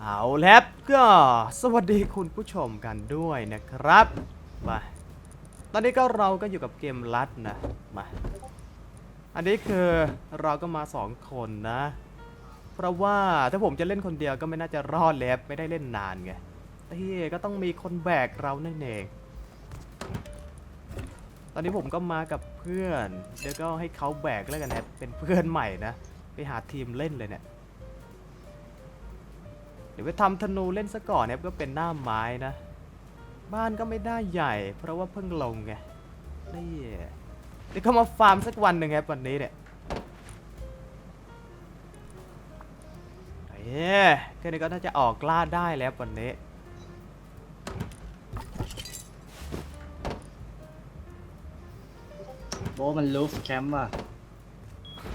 เอาแล้วก็สวัสดีคุณผู้ชมกันด้วยนะครับมาตอนนี้ก็เราก็อยู่กับเกมลัดนะมาอันนี้คือเราก็มาสองคนนะ เพราะว่าถ้าผมจะเล่นคนเดียวก็ไม่น่าจะรอดแล้วไม่ได้เล่นนานไงที่ก็ต้องมีคนแบกเราแน่เองตอนนี้ผมก็มากับเพื่อน เดี๋ยวก็ให้เขาแบกแล้วกันนะเป็นเพื่อนใหม่นะ ไปหาทีมเล่นเลยเนี่ย เดี๋ยวไปทำธนูเล่นซะก่อนนะครับก็เป็นหน้าไม้นะ บ้านก็ไม่ได้ใหญ่ เพราะว่าเพิ่งลงไงนี่เดี๋ยวเขามาฟาร์มสักวันหนึ่งครับวันนี้เนี่ยเอ้ยแค่นี้ก็น่าจะออกล่าได้แล้ววันนี้โบะมันลูฟแคมป์ว่ะ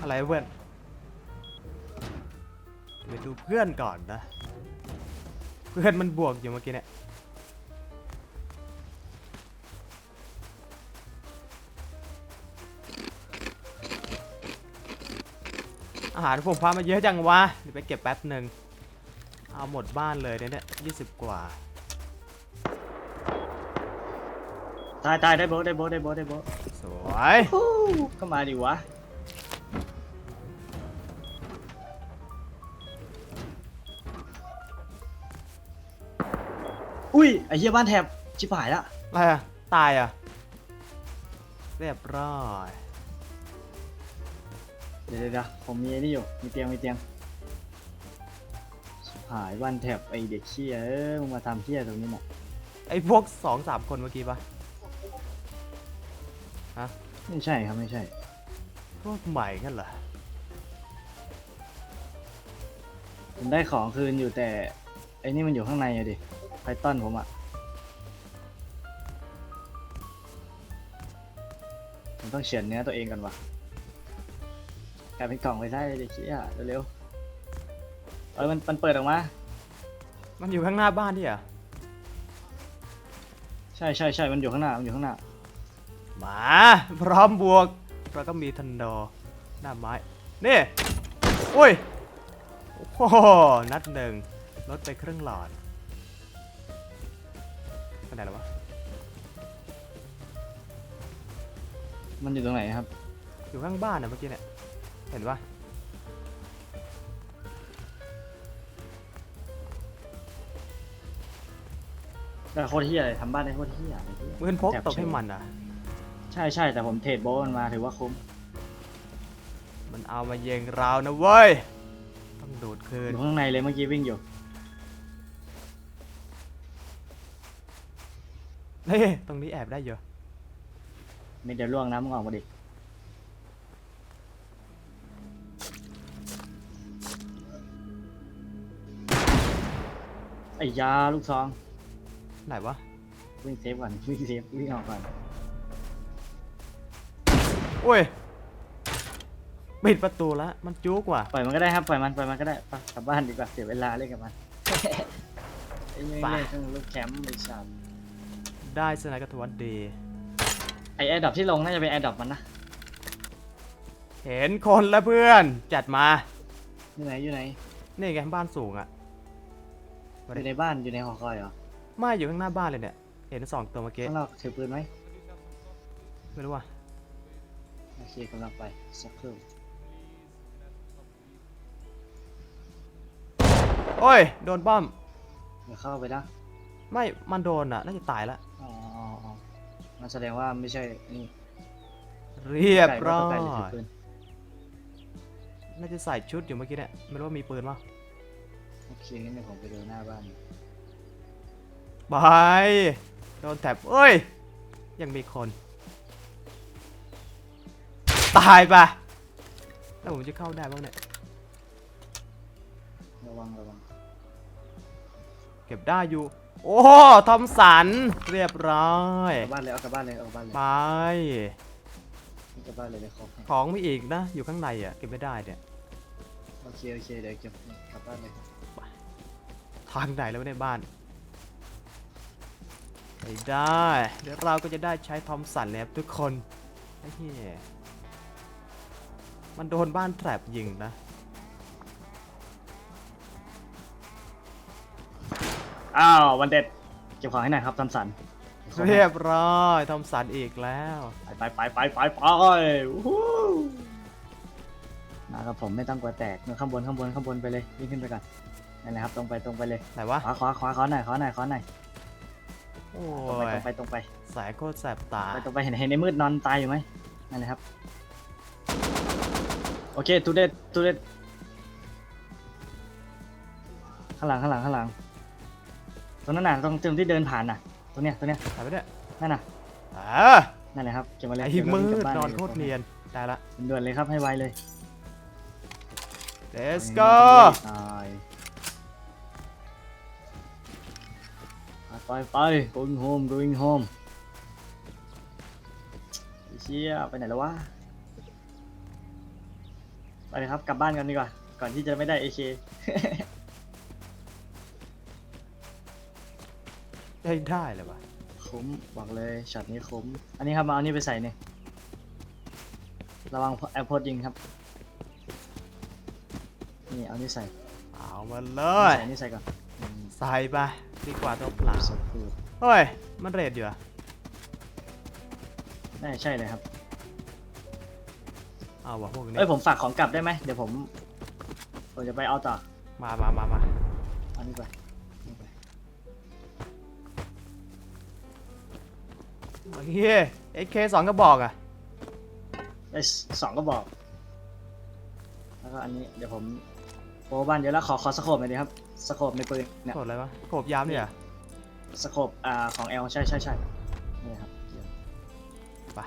อะไรเพื่อน เดี๋ยวดูเพื่อนก่อนนะ เพื่อนมันบวกอยู่เมื่อกี้เนี่ยอาหารผมพามาเยอะจังวะเดี๋ยวไปเก็บแป๊บหนึ่งเอาหมดบ้านเลยเนี่ยเนี่ยยี่สิบกว่าตายตายได้โบะได้โบะได้โบะได้โบะสวย ฮู้ก็มาดิวะ อุ้ยไอ้เหี้ยบ้านแถบชิบหายละอะไรอะตายอะเรียบร้อยเดี๋ยวเดี๋ยวเดี๋ยวผมมีไอ้นี่อยู่มีเตียงมีเตียงชิบหายบ้านแถบไอเด็กเชี่ยเอ้ยมึงมาทำเชี่ยตรงนี้น่ะไอ้พวกสองสามคนเมื่อกี้ปะไม่ใช่ครับไม่ใช่พวกใหม่กันเหรอผมได้ของคืนอยู่แต่ไอ้นี่มันอยู่ข้างในอะดิ ไพทอนผมอะผมต้องเฉือนเนื้อตัวเองกันวะกลายเป็นกล่องไปได้เลยดิเชี่ยเร็วๆเอ้ยมันมันเปิดออกมา มันอยู่ข้างหน้าบ้านที่อะใช่ใช่ใช่มันอยู่ข้างหน้า มันอยู่ข้างหน้า มาพร้อมบวกเราก็มีทันโดหน้าไม้นี่อุ้ยโอ้โหนัดหนึ่งลดไปครึ่งหลอด ไปไหนแล้ววะมันอยู่ตรงไหนครับ อยู่ข้างบ้านนะเมื่อกี้เนี่ย เห็นปะแต่โคตรเฮียเลยทำบ้านได้โคตรเฮียไอ้เหี้ยมือนพกแถบตกให้เชิงมันอะ ใช่ใช่แต่ผมเทรดโบะมันมาถือว่าคุ้มมันเอามาเยงราวนะเว้ย ต้องดูดคือนยู่ข้างในเลยเมื่อกี้วิ่งอยู่ เฮ้ยตรงนี้แอบได้เยอะไม่เดี๋ยวล่วงน้ำมึงออกมาดิ ไอ้ยาลูกซองไหนวะวิ่งเซฟก่อนวิ่งเซฟวิ่งออกก่อนอุ้ยปิดประตูแล้วมันจุกว่ะปล่อยมันก็ได้ครับปล่อยมันปล่อยมันก็ได้ไปกลับบ้านดีกว่าเสียเวลาเล่นกับมันไอ้เงี้ยไปเล่นเครื่องลูกแคมป์ไอ้สัตว์ ได้สนายกระทวนดี ไอ้แอร์ดรอปที่ลงน่าจะเป็นแอร์ดรอปมันนะ เห็นคนแล้วเพื่อน จัดมา อยู่ไหนอยู่ไหน นี่ไงบ้านสูงอะ อยู่ในบ้านอยู่ในหอคอยเหรอ ไม่อยู่ข้างหน้าบ้านเลยเนี่ย เห็นสองตัวเมื่อกี้ข้างนอกถือปืนไหมไม่รู้ว่าโอเคกำลังไปสักครู่โอ้ย โดนป้อม เดี๋ยวเข้าไปนะ ไม่ มันโดนอะ น่าจะตายละ อ๋ออ๋ออ๋อมันแสดงว่าไม่ใช่นี่เรียบร้อไก่ก็ไก่เลยถืยปืนน่าจะใส่ชุดอยู่เมื่อกี้เนี่ย ไม่รู้ว่ามีปืนป่ะโอเคงั้นเดี๋ยวผมไปดูหน้าบ้านบายโดนแท็บเอ้ย ยังมีคน ตายปะแล้วผมจะเข้าได้บ้างเนี่ย ระวังระวังเก็บได้อยู่ โอ้ทอมสัน เรียบร้อยเอากลับบ้านเลยเอากลับบ้านเลยเอากลับบ้านเลยไป เอากลับบ้านเลยเลยครบให้ของมีอีกนะ อยู่ข้างในอะเก็บไม่ได้เนี่ย โอเคโอเคเดี๋ยวเก็บกลับบ้านเลยทางไหนแล้วในบ้านไม่ได้ เดี๋ยวเราก็จะได้ใช้ทอมสันแล้วทุกคนไอ้เหี้ยมันโดนบ้านแทรบยิงนะ อ้าววันเด็ดเก็บของให้หน่อยครับทำสันเรียบร้อยทอมสันอีกแล้วไปไปไปไปไปวู้ฮู้นะครับผมไม่ต้องกลัวแตกเนื้อข้างบนข้างบนข้างบนไปเลยวิ่งขึ้นไปก่อนนั่นแหละครับตรงไปตรงไปเลยไหนวะ ขวาขวาขวาขวาหน่อยขวาหน่อยขวาหน่อยโอ้ตรงไปยตรงไปตรงไป สายโคตรแสบตา ไปตรงไปเห็นเห็นในมืดนอนตายอยู่ไหมนั่นแหละครับ โอเคตูเดตตูเดตข้างหลังข้างหลังข้างหลัง ตรงนั้นน่ะตรงตรงที่เดินผ่านน่ะตรงเนี้ยตรงเนี้ยถ่ายไปเนี่ยนั่นน่ะอ่านั่นแหละครับเก็บมาเลยไอ้เก็บมามืวิ่งกลัดบบ้านนอนลโคตรเนียนได้ละ ด่วนเลยครับให้ไวเลย let's go ตายไปไป going home going home ไอ้เชี่ยไปไหนแล้ววะไปเลยครับกลับบ้านกันดีกว่า ก่อนที่จะไม่ได้ AK ได้ได้เลยวะคุ้มบอกเลยช็อตนี้คุ้ม อันนี้ครับมาเอานี่ไปใส่เนี่ยระวังแอร์พอร์ตยิงครับ นี่เอานี่ใส่เอามาเลยใส่นี่ใส่ก่อนอืมใส่ไปดีกว่าตัวเปล่าสักครู่เฮ้ย มันเรดอยู่อะน่าจะใช่เลยครับ เอาวะพวกนี้เอ้ยผมฝากของกลับได้ไหมเดี๋ยวผม ผมจะไปเอาต่อมามามามาเอานี่ไป โอเคเอเคสองกระบอกอะได้สองก็บอก แล้วก็อันนี้เดี๋ยวผมโปรบ้านเดี๋ยวแล้วขอขอสโคปหน่อยดีครับสโคปในปืนเนี่ยโกดอะไรวะโขบยามเนี่ยสโคปอ่าของเอลใช่ใช่ใช่นี่ครับเดี๋ยวไป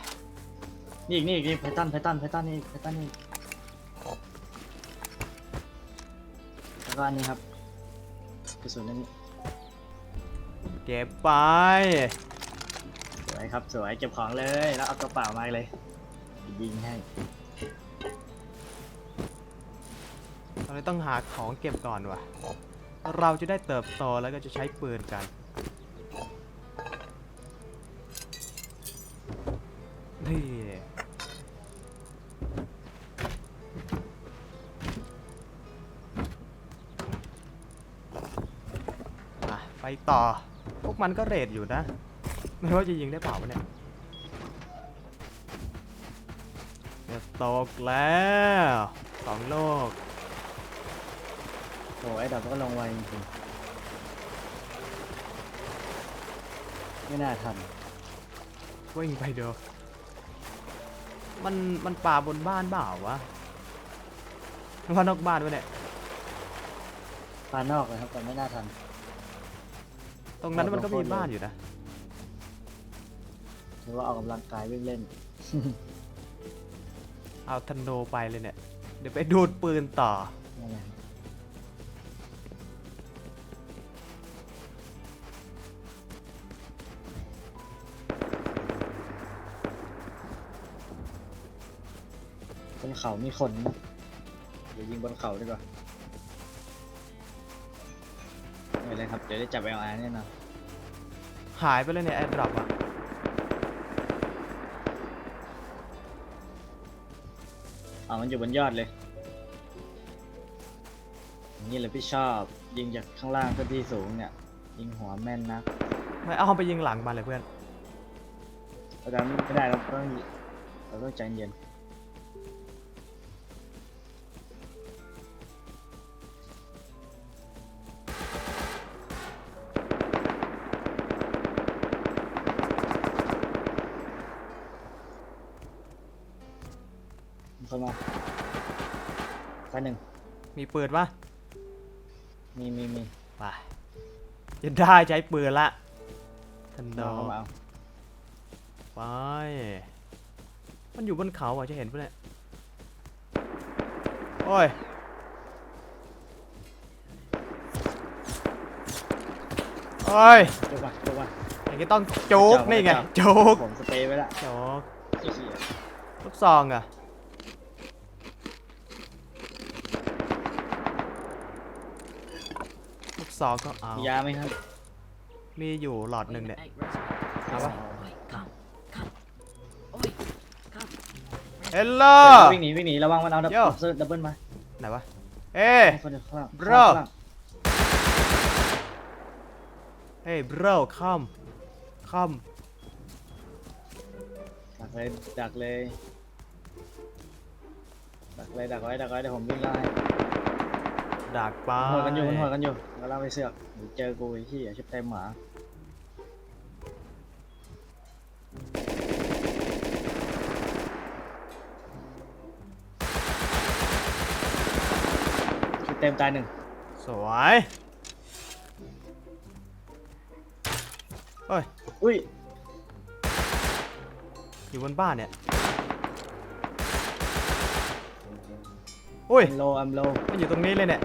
นี่อีกนี่อีกนี่ไพทันไพทันไพทันนี่ไพทันนี่แล้วก็อันนี้ครับกระสุนอันนี้เก็บไปส วยครับสวยเก็บของเลยแล้วเอากระเป๋ามาเลย ยิงให้ตอนนี้ต้องหาของเก็บก่อนวะเราจะได้เติบโตแล้วก็จะใช้ปืนกันนี่อะไปต่อ พวกมันก็เรทอยู่นะ ไม่ว่าจะยิงได้เปล่าวะเนี่ยจะตกแล้วสองโลกโอ้ไอ้ดับก็ลงไวจริงๆไม่น่าทันวิ่งไปเดียวมันมันป่าบนบ้านเปล่าวะหรือว่านอกบ้านวะเนี่ยพานอกเลยครับแต่ไม่น่าทันตรงนั้นเอามันก็มีโดนโค่นเลยบ้านอยู่นะ หรือว่าออกกำลังกายวิ่งเล่น เอาทันโดไปเลยเนี่ย เดี๋ยวไปดูดปืนต่อ นั่นแหละครับบนเขามีคนนะเดี๋ยวยิงบนเขาดีกว่าไม่เป็นไรครับ เดี๋ยวได้จับเอลอาร์แน่นอนหายไปเลยเนี่ยแอดดรอปอะ อ๋อมันอยู่บนยอดเลยอย่างนี่เลยพี่ชอบ ยิงจากข้างล่างขึ้นที่สูงเนี่ย ยิงหัวแม่นนะไม่เอาไปยิงหลังมันเลยเพื่อนแต่นั้นไม่ได้เราต้องเราต้องใจเย็น มีปืนปะมีมีมีไปจะได้ใช้ปืนละทันโดเอาเข้ามาเอาไป มันอยู่บนเขาอะจะเห็นปะเนี่ยโอ้ยโอ้ยจุกมาจุกมาอย่างนี้ต้องโจ๊กนี่ไงโจ๊กผมสเปรย์ไว้ละโจ๊กไอ้เหี้ยลูกซองอะลูก ซองก็เอามียาไหมครับมีอยู่หลอดหนึ่งเนี่ย เอาปะ เฮลโล วิ่งหนีวิ่งหนีระวังมันเอาดับโย่เซอร์ดับเบิลมาไหนวะ เอ้ยคนเดียวข้างล่าง Bro ข้างล่าง hey bro come come ดักเลยดักเลยดักเลยดักไว้ดักไว้เดี๋ยวผมวิ่งไล่ ดักไปหัวกันอยู่มันหัวกันอยู่ก็เล่าไปเสือกเดี๋ยวเจอกูไอ้ที่ชิบเต็มหมาชิบเต็มตายหนึ่งสวยเฮ้ยอุ้ยอยู่บนบ้านเนี่ย อุ้ยอัมโลอัมโลมันอยู่ตรงนี้เลยเนี่ย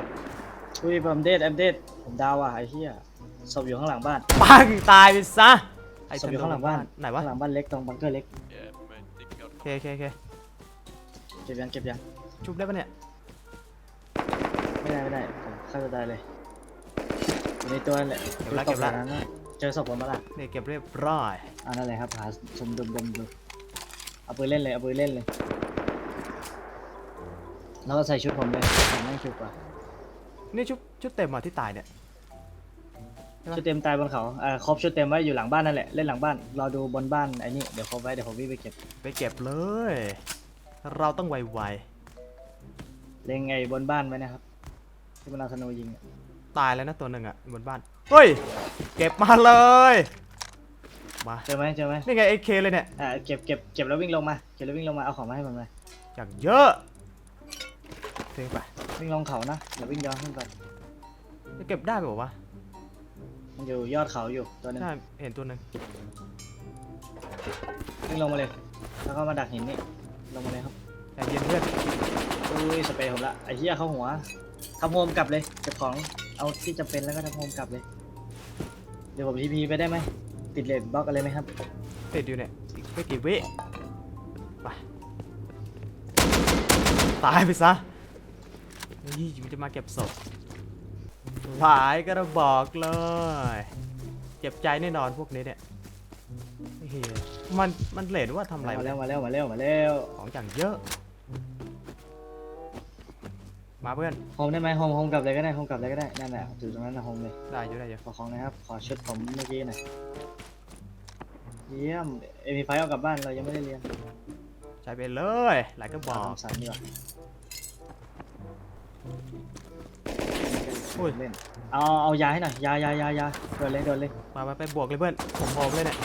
อุ้ยผมเดดแอมเดดผมดาวอะไอ้เหี้ยศพอยู่ข้างหลังบ้าน ปังตายไปซะไอ้ศพอยู่ข้างหลังบ้านไหนวะ ข้างหลังบ้านเล็กตรงบังเกอร์เล็ก โอเคโอเคโอเคเก็บยังเก็บยัง ชุบได้ปะเนี่ย ไม่ได้ไม่ได้ผมฆ่าตัวตายเลยอยู่ในตัวนั่นแหละเก็บละตเก็บละนั้นน่ะเจอศพผมมาละเนี่ยเก็บเรียบร้อยอ่านั่นแหละครับหาชมดมดมดูเอาปืนเล่นเลยเอาปืนเล่นเลย แล้วก็ใส่ชุดผมเลยผมไม่งชุดกว่านี่ชุดชุดเต็มอะที่ตายเนี่ย ใช่ปะ ชุดเต็มตายบนเขาเอ่อครบชุดเต็มไว้อยู่หลังบ้านนั่นแหละ เล่นหลังบ้าน รอดูบนบ้านไอ้นี่ เดี๋ยวครบไว้ เดี๋ยวผมวิ่งไปเก็บ ไปเก็บเลย เราต้องไวเล็งไอ้บนบ้านไว้นะครับ ที่มันเอาธนูยิงอะๆตายแล้วนะตัวหนึ่งอะบนบ้านเฮ้ยเก็บมาเลยมาเจอไหมเจอไหมนี่ไงไอ้เคเลยเนี่ยอ่าเก็บเก็บเก็บแล้ววิ่งลงมา เก็บแล้ววิ่งลงมา เอาของมาให้ผมเลย อย่างเยอะ เทไปวิ่งลงเขานะอย่าวิ่งย้อนขึ้นไปจะเก็บได้ไหมวะมันอยู่ยอดเขาอยู่ตัวหนึงใช่เห็นตัวหนึ่งวิ่งลงมาเลย แล้วก็มาดักหินนี่ลงมาเลยครับใจเย็นเพื่อนอุ้ยสเปรย์ผมละไอ้เหี้ยเข้าหัวทำโฮมกลับเลยเก็บของเอาที่จำเป็นแล้วก็ทำโฮมกลับเลย เดี๋ยวผมทีพีไปได้ไหมติดเลดบล็อกอะไรไหมครับติดอยู่เนี่ยอีกไม่กี่วิไปตายไปซะ นี่มันจะมาเก็บศพหลายกระบอกเลย เจ็บใจแน่นอนพวกนี้เนี่ยเฮ้ยมันมันเลดว่าทำอะไรมาวะแล้วมาแล้วมาแล้วมาแล้วของอย่างเยอะ มาเพื่อนโฮมได้ไหมโฮมโฮมกลับเลยก็ได้โฮมกลับเลยก็ได้นั่นแหละอยู่ตรงนั้นนะโฮมเลยได้อยู่ได้อยู่ขอของหนะครับขอชุดผมเมื่อกี้หน่อยเยี่ยมเอพีไฟเอากลับบ้านเรายังไม่ได้เรียนใช้ไปเลยหลายกระบอกทำสามดีกว่า อุ้ย เล่นเอาเอายาให้หน่อยยายายายาโดนเลยโดนเลยมาไปไปบวกเลยเพื่อนผมพร้อมเลยเนี่ย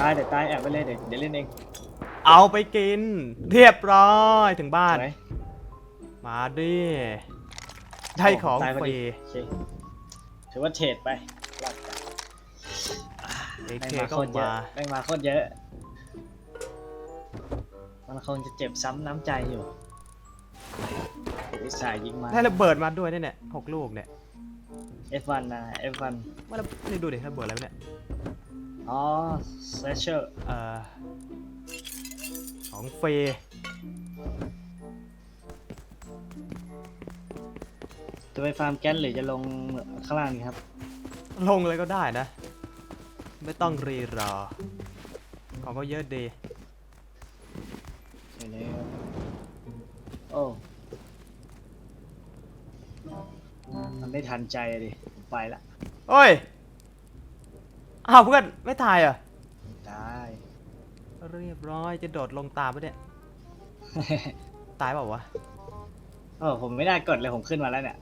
ตายเดี๋ยวตายแอบไปเลยเดี๋ยวเดี๋ยวเล่นเองเอาไปกิน เรียบร้อยถึงบ้านสวยมาดิได้ของตายพฟอรีดีโอเคถือว่าเทรดไปรอดไปเอแม่งเคมาก็โคตรเยอะมาแม่งมาโคตรเยอะ มันคงจะเจ็บซ้ำน้ำใจอยู่ อุตส่าห์ยิงมาได้ระเบิดมาด้วยเนี่ยเนี่ยหกลูกเนี่ย F1 นะ F1 ว่าระนี่ดูดิระเบิดอะไรวะเนี่ยอ๋อ Slasher เอ่อของฟรีจะไปฟาร์มแก๊สหรือจะลงข้างล่างดีครับ ลงเลยก็ได้นะ ไม่ต้องรีรอ ของก็เยอะดี ทันใจอะดิผมไปละโอ้ยอ้าวเพื่อนไม่ตายเหรอะตาย เรียบร้อยจะโดดลงตามปะเนี่ย ตายเปล่าวะโอ้ผมไม่ได้กดเลยผมขึ้นมาแล้วเนี่ย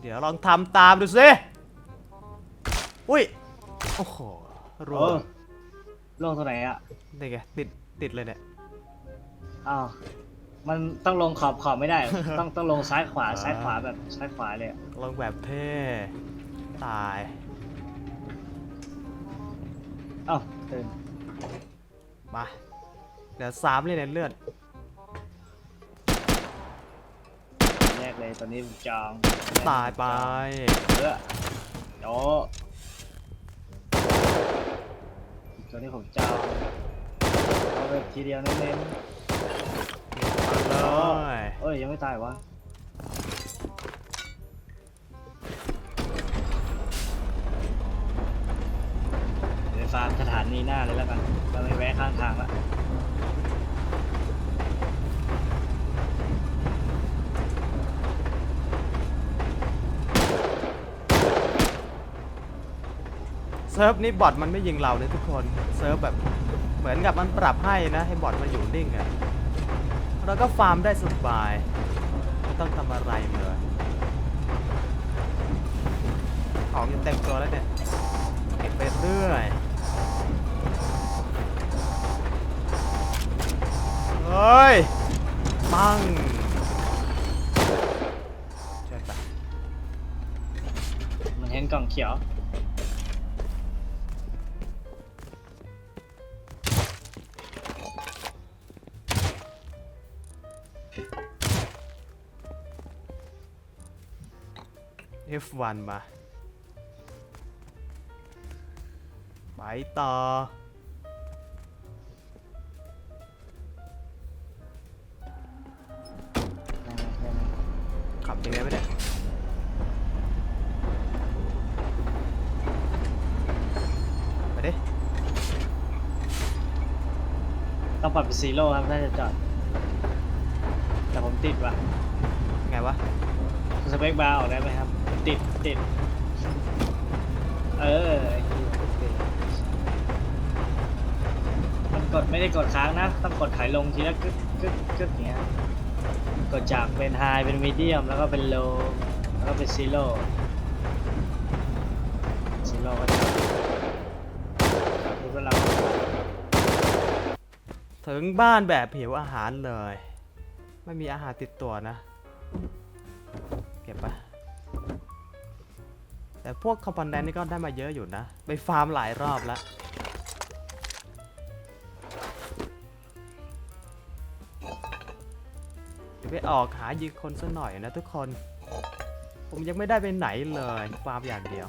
เดี๋ยวลองทำตามดูสิอุ้ย โอ้โหรัวโอ้ ลงตรงไหนอะนี่ไงติดติดเลยเนี่ย อ้าว มันต้องลงขอบขอบไม่ได้ ต้องต้องลงซ้ายขวาซ้ายขวาแบบซ้ายขวาเลยอะลงแบบเท่ตายเอ้าตื่นมาเดี๋ยวสามเลยเนี่ยเลือดแรกเลยตอนนี้ผมจองตายไปเออโอ้ตัวนี้ผมจองเอาไปทีเดียวเน้นม เลยๆเอ้ยยังไม่ตายวะเดี๋ยวฟาร์มสถานีหน้าเลยแล้วกันเราไม่แวะข้างทางละเซิร์ฟนี้บอทมันไม่ยิงเราเลยทุกคน เซิร์ฟแบบเหมือนกับมันปรับให้นะ ให้บอทมาอยู่นิ่งอะ เราก็ฟาร์มได้สบาย ไม่ต้องทำอะไรเลยของยังเต็มตัวแล้วเนี่ยเก็บไปเรื่อยเฮ้ย ปังช่วยไปมันเห็นกล่องเขียว F1 มา ไปต่อ ขับยังไงไม่ได้ไปดิต้องปรับเป็นซีโร่ครับ ถ้าจะจอด ต่ผมติดว่ะไงวะสเปคบาร์ออกได้ไหมครับ ติดติด เออไอ้เหี้ยติดมันกดไม่ได้กดค้างนะ ต้องกดถอยลงทีละกึกกึกกึกอย่างเงี้ยกดจากเป็นไฮเป็นมีเดียมแล้วก็เป็นโลแล้วก็เป็นซีโร่ซีโร่ก็จะดูแล้วเรา ถึงบ้านแบบหิวอาหารเลย ไม่มีอาหารติดตัวนะ เก็บไปแต่พวกคอมพอนแนนนี่ก็ได้มาเยอะอยู่นะ ไปฟาร์มหลายรอบแล้วไปออกหายิงคนสักหน่อยนะทุกคน ผมยังไม่ได้ไปไหนเลยฟาร์มอย่างเดียว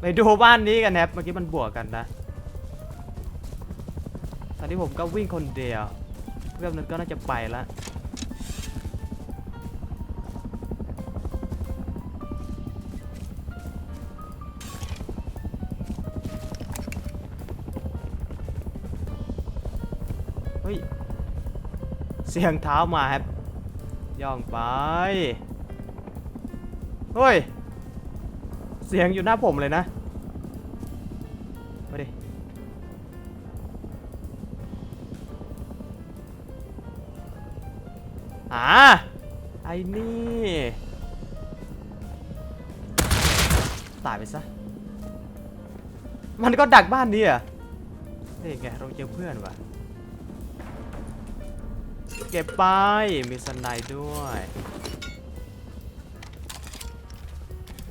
ไปดูบ้านนี้กันนะครับเมื่อกี้มันบวกกันนะ นี้ผมก็วิ่งคนเดียว เพื่อนนั้นก็น่าจะไปแล้วเฮ้ย เสียงเท้ามาครับ ย่องไป เฮ้ย เสียงอยู่หน้าผมเลยนะ อ่าไอ้นี่ตายไปซะ มันก็ดักบ้านนี้อะนี่ไงเราเจอเพื่อนว่ะ เก็บไปมีสไนด์ด้วย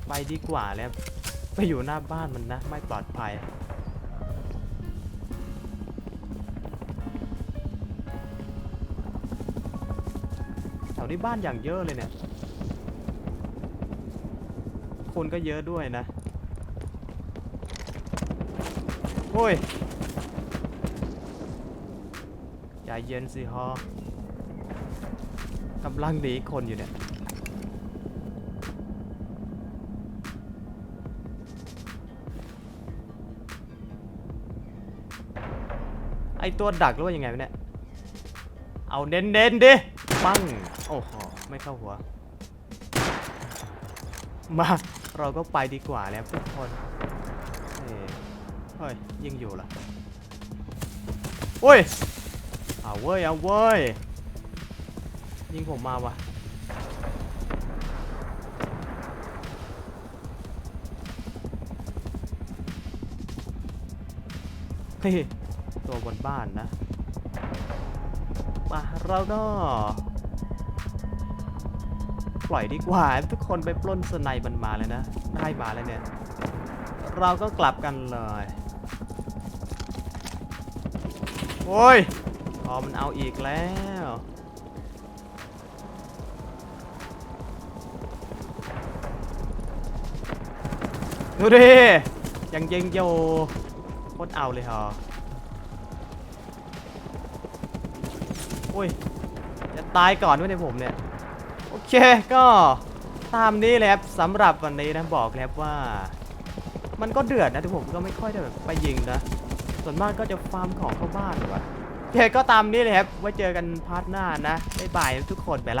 ไปดีกว่าแล้ว ไปอยู่หน้าบ้านมันนะ ไม่ปลอดภัย นี้บ้านอย่างเยอะเลยเนี่ย คนก็เยอะด้วยนะ โอ้ยใจเย็นสิฮอกำลังหนีคนอยู่เนี่ย ไอตัวดักหรือว่ายังไงวะเนี่ย เอาเน้นเน้นๆดิ ปัง โอ้โห ไม่เข้าหัว มา เราก็ไปดีกว่าแล้วทุกคนเฮ้ยเฮ้ยยิงอยู่เหรอโอ้ย เอาเว้ย เอาเว้ย ยิงผมมาวะเฮ้ยตัวบนบ้านนะมาเราก็ป ล่อยดีกว่า ทุกคนไปปล้นสไนมันมาแล้วนะได้มาแล้วเนี่ย เราก็กลับกันเลย โอ้ยพอมันเอาอีกแล้วดูดิยังยิงโยโคตรเอาเลยฮะโอ้ยจะตายก่อนด้วยในผมเนี่ย โอเคก็ตามนี้เลยครับสำหรับวันนี้นะบอกแล้วว่า มันก็เดือดนะแต่ผมก็ไม่ค่อยได้แบบไปยิงนะ ส่วนมากก็จะฟาร์มของเข้าบ้านดีกว่าโอเคก็ตามนี้เลยครับไว้เจอกันพาร์ทหน้านะบ๊ายบายทุกคนไปละ